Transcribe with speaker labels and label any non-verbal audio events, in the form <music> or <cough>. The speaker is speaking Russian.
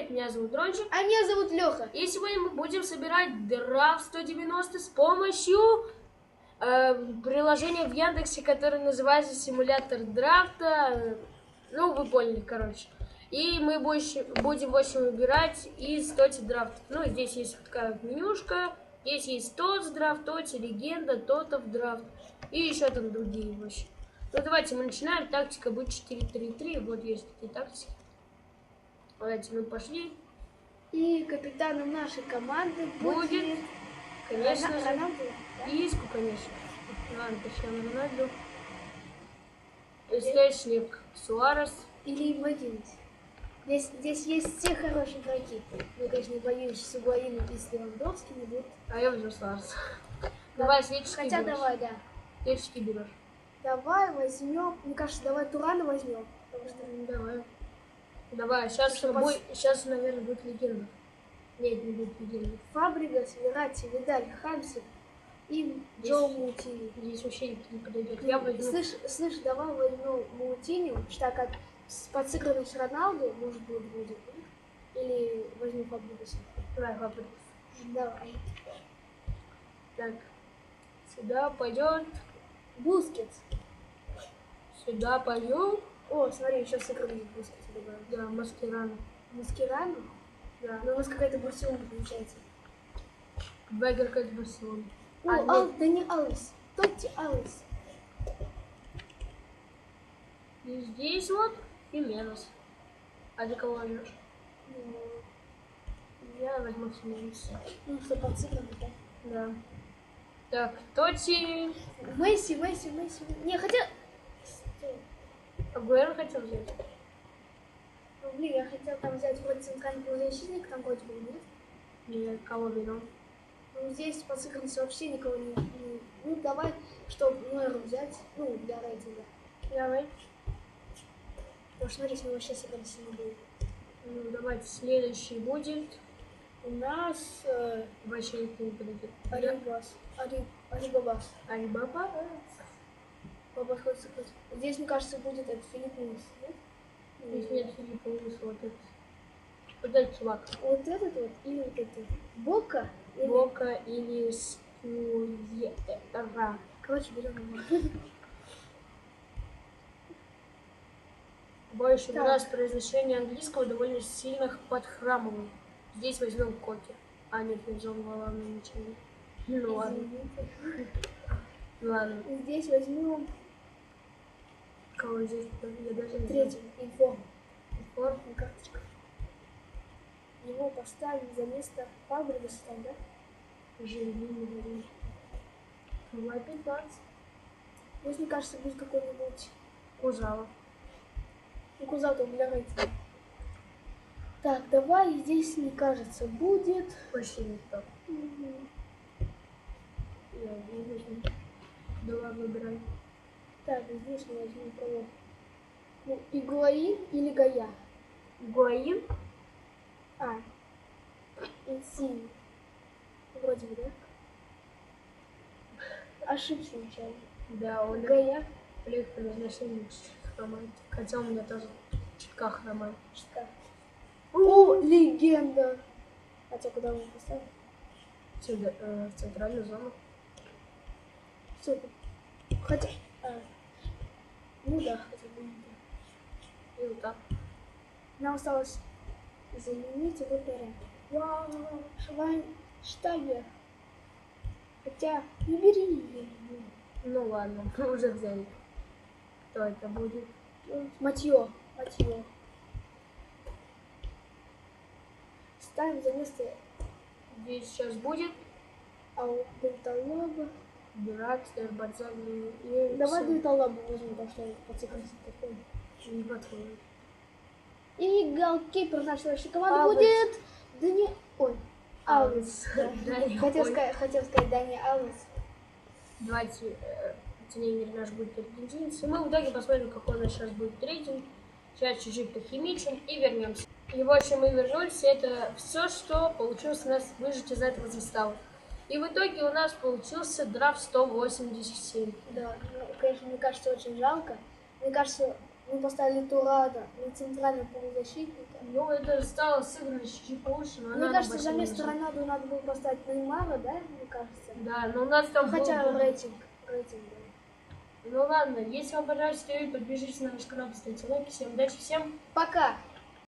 Speaker 1: привет, меня зовут Дрончик.
Speaker 2: А меня зовут Леха.
Speaker 1: И сегодня мы будем собирать драфт 190 с помощью э, приложения в Яндексе, которое называется симулятор драфта. Ну, вы поняли, короче. И мы больше, будем, в общем, выбирать из тоти драфтов. Ну, здесь есть такая менюшка. Здесь есть тот драфт, тоти, легенда, тотов драфт. И еще там другие, в общем. Ну, давайте мы начинаем. Тактика будет 4-3-3. Вот есть такие тактики. Давайте мы пошли.
Speaker 2: И капитаном нашей команды будет,
Speaker 1: Будет, конечно
Speaker 2: Рона-
Speaker 1: же,
Speaker 2: Роналду, да?
Speaker 1: Иску, конечно. Ладно, Криштиану Рональду. Источник Суарес.
Speaker 2: или Ибрагимович. Здесь, здесь есть все хорошие игроки. Но, конечно, не боюсь, с Угуаином и с Левандовским идут.
Speaker 1: А я возьму Суарес. Давай светочки
Speaker 2: Хотя
Speaker 1: берешь.
Speaker 2: давай, да.
Speaker 1: Светочки берешь.
Speaker 2: Давай возьмем, мне кажется, давай Турана возьмем. Потому что
Speaker 1: Ну, Давай. Давай, сейчас,
Speaker 2: Что,
Speaker 1: будет,
Speaker 2: пос-
Speaker 1: сейчас, наверное, будет легенда. Нет, не будет легенды.
Speaker 2: Фабригас, Верати, Видаль, Хамсик и Джо Мутини.
Speaker 1: Здесь вообще никто не подойдет. Я возьму.
Speaker 2: Слышь, слышь, давай возьмем Мутини, так как с подсыгранным с Роналду, может быть, будет. Или возьмем Фабригаса.
Speaker 1: Давай, папа.
Speaker 2: Давай.
Speaker 1: Так. Сюда пойдет.
Speaker 2: Бускетс.
Speaker 1: Сюда пойдет.
Speaker 2: О, смотри, еще сыгранный Бускетс добавил.
Speaker 1: Да, Маскирана.
Speaker 2: Маскирану?
Speaker 1: Да.
Speaker 2: Ну, у нас какая-то Барселона получается.
Speaker 1: Два игрока из Барселоны.
Speaker 2: О,
Speaker 1: А.
Speaker 2: Ал, да не Алвес. Тотти Алвес.
Speaker 1: И здесь вот Хименес. А ты кого возьмешь?
Speaker 2: Ну,
Speaker 1: Я возьму Хименес.
Speaker 2: Ну, что, подсыгранный, да?
Speaker 1: Да. Так, Тоти.
Speaker 2: Месси, Месси, Месси. Не, хотя... Стой.
Speaker 1: Агуэро хотел взять.
Speaker 2: Ну, блин, я хотел там взять вроде центральный полузащитник, там вроде бы нет.
Speaker 1: Или кого берем?
Speaker 2: Ну, здесь по сыгранности вообще никого не... не- Ну, давай, чтобы Нойру взять, ну, для рейтинга.
Speaker 1: Давай.
Speaker 2: Потому что, смотри, него вообще сыгранности не будет.
Speaker 1: Ну, давайте следующий будет.
Speaker 2: У нас э,
Speaker 1: Вообще никто не подойдет.
Speaker 2: Арибас. Ари... Арибабас.
Speaker 1: Алибаба.
Speaker 2: Здесь, мне кажется, будет этот Филипп Луис, нет?
Speaker 1: Здесь нет Филиппа Луиса, вот этот. Вот этот чувак.
Speaker 2: Вот этот вот или вот этот? Бока? Или...
Speaker 1: Бока или Скуера.
Speaker 2: Короче, берем его. <laughs>
Speaker 1: Больше у нас произношение английского довольно сильно подхрамывает. Здесь возьмем Коки. А, нет, не взял главное ничего. Ну ладно. Ладно.
Speaker 2: Здесь возьмем
Speaker 1: Кого здесь? Я даже не
Speaker 2: третий информ.
Speaker 1: знаю.
Speaker 2: на карточках. Его поставим за место Фабригаса там, да?
Speaker 1: Живи, говори. Давай 15.
Speaker 2: Здесь, мне кажется, будет какой-нибудь
Speaker 1: Кузава.
Speaker 2: ну, Кузатов для рейтинга. Так, давай здесь, мне кажется, будет...
Speaker 1: Почти не так.
Speaker 2: м,
Speaker 1: Я не. Давай выбирай.
Speaker 2: Так, здесь мы возьмем кого? Ну, Игуаин или Гая?
Speaker 1: Гуаин.
Speaker 2: А, Инсин. Вроде бы, да? Ошибся нечаянно.
Speaker 1: Да, он
Speaker 2: Гая.
Speaker 1: лег произношение чуть хромает. Хотя у меня тоже чутка хромает.
Speaker 2: Что? О, легенда! Хотя куда мы поставим?
Speaker 1: Сюда, э, в центральную зону.
Speaker 2: Супер. Хотя... а, ну да, хотя бы не да.
Speaker 1: И вот так.
Speaker 2: Нам осталось заменить вратаря. Вау, Швайн Штагер. Хотя, не бери ее.
Speaker 1: Ну ладно, мы уже взяли. Кто это будет?
Speaker 2: Матье. Матье. Ставим за место
Speaker 1: Здесь сейчас будет
Speaker 2: Ау Бенталаба.
Speaker 1: Бират, Эрбадзаги и...
Speaker 2: Давай
Speaker 1: всё.
Speaker 2: Бенталабу возьмем, потому что подсыпался такой.
Speaker 1: Не подходит.
Speaker 2: И голкипер команды
Speaker 1: Алвес.
Speaker 2: будет... Да не... <laughs> Ой.
Speaker 1: Дани
Speaker 2: Хотел сказать, хотел сказать Дани Алвес.
Speaker 1: Давайте э, тренер наш будет аргентинец. Мы в итоге посмотрим, какой у нас сейчас будет рейтинг. Сейчас чуть-чуть похимичим и вернемся. И в общем мы вернулись. Это все, что получилось у нас выжить из этого состава. И в итоге у нас получился драфт 187.
Speaker 2: Да, ну, конечно, мне кажется, очень жалко. Мне кажется, Мы поставили Турада на центрального полузащитника.
Speaker 1: Ну, это стало сыграно чуть-чуть но
Speaker 2: Мне кажется, за место. Роналду надо было поставить Неймара, да, мне кажется.
Speaker 1: Да, но у нас там
Speaker 2: Хотя
Speaker 1: был-
Speaker 2: рейтинг, рейтинг, да.
Speaker 1: Ну ладно, если вам понравился видео, подпишитесь на наш канал, ставьте лайки. Всем удачи, всем
Speaker 2: Пока!